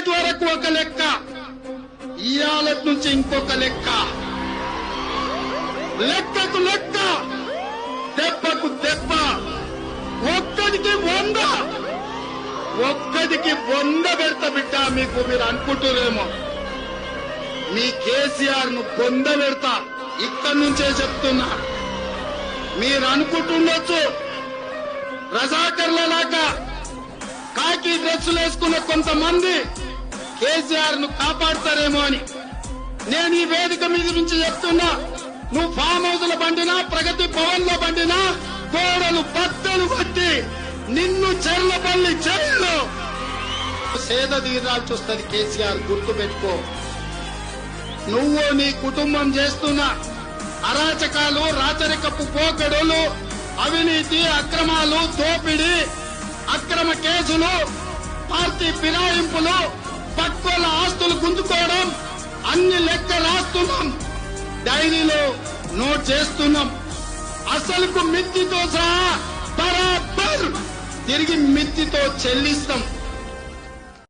నిన్నటి వరకు ఒక లెక్క. ఇవాళ నుంచి ఇంకొక లెక్క. లెక్కకు లెక్క. దెబ్బకు దెబ్బ. ఒక్కడికి వంద. ఒక్కడికి వంద పెడత బిడ్డ మీకు మీరు అనుకుంటురేమో. మీ కేసీఆర్ను పొంద పెడతా ఇక్కడి నుంచే చెప్తున్నా. మీరు అనుకుంటుండొచ్చు. రజాకర్ల లాగా కాకి డ్రెస్సులు వేసుకున్న కొంతమంది కేసీఆర్ను కాపాడతారేమో అని. నేను ఈ వేదిక మీద నుంచి చెప్తున్నా నువ్వు ఫామ్ హౌస్లో పండినా ప్రగతి భవన్లో పండినా గోడలు బద్దలు పట్టి నిన్ను చెర్లపల్లి జైల్లో. సేద తీరాల్సి వస్తుంది కేసీఆర్ గుర్తు పెట్టుకో. నువ్వు నీ కుటుంబం చేస్తున్న అరాచకాలు రాచరికపు పోకడులు అవినీతి అక్రమాలు దోపిడీ అక్రమ కేసులు పార్టీ ఫిరాయింపులు పక్కోల ఆస్తులు గుంజుకోవడం అన్ని లెక్క రాస్తున్నాం. డైరీలో నోట్ చేస్తున్నాం. అసలుకు మిత్తితో సహా బరాబర్ తిరిగి మిత్తితో చెల్లిస్తాం.